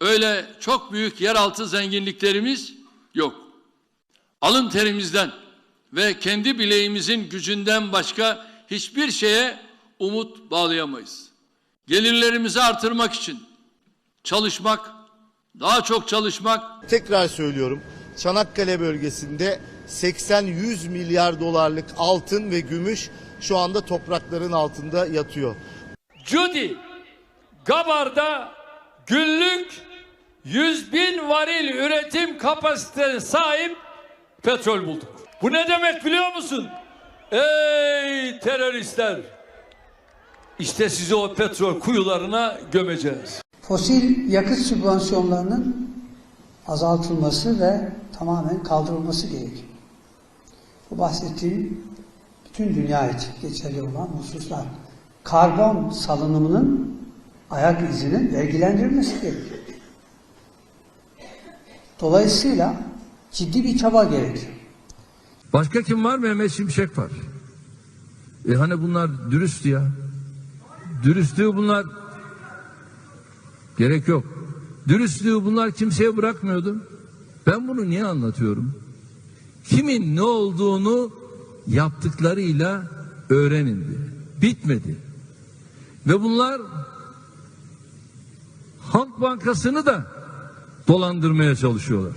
öyle çok büyük yeraltı zenginliklerimiz yok. Alın terimizden ve kendi bileğimizin gücünden başka hiçbir şeye umut bağlayamayız. Gelirlerimizi artırmak için çalışmak, daha çok çalışmak Tekrar söylüyorum. Çanakkale bölgesinde 80-100 milyar dolarlık altın ve gümüş şu anda toprakların altında yatıyor. Judy, Gabar'da günlük 100 bin varil üretim kapasitesine sahip petrol bulduk. Bu ne demek biliyor musun? Ey teröristler! İşte sizi o petrol kuyularına gömeceğiz. fosil yakıt sübvansiyonlarının azaltılması ve tamamen kaldırılması gerekiyor. Bu bahsettiğim bütün dünya için geçerli olan hususlar. Karbon salınımının ayak izinin vergilendirilmesi gerekiyor. Dolayısıyla ciddi bir çaba gerekiyor. Başka kim var? Mehmet Şimşek var. E hani bunlar dürüst ya. Dürüstlüğü bunlar gerek yok. Dürüstlüğü bunlar kimseye bırakmıyordu. Ben bunu niye anlatıyorum? Kimin ne olduğunu yaptıklarıyla öğrenin diye. Bitmedi. Ve bunlar Halk Bankası'nı da dolandırmaya çalışıyorlar.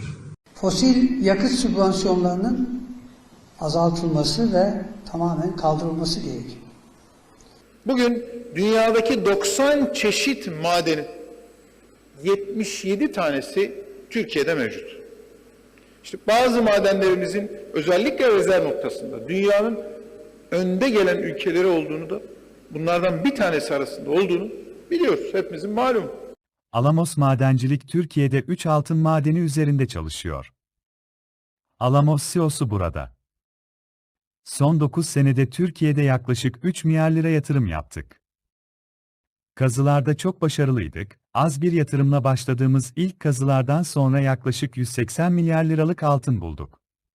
Fosil yakıt sübvansiyonlarının azaltılması ve tamamen kaldırılması gerekiyor. Bugün dünyadaki 90 çeşit madenin 77 tanesi Türkiye'de mevcut. İşte bazı madenlerimizin özellikle rezerv noktasında dünyanın önde gelen ülkeleri olduğunu da bunlardan bir tanesi arasında olduğunu biliyoruz. Hepimizin malumu. Alamos Madencilik Türkiye'de 3 altın madeni üzerinde çalışıyor. Alamos CEO'su burada. Son 9 senede Türkiye'de yaklaşık 3 milyar lira yatırım yaptık. Kazılarda çok başarılıydık. Az bir yatırımla başladığımız ilk kazılardan sonra yaklaşık 180 milyar liralık altın bulduk.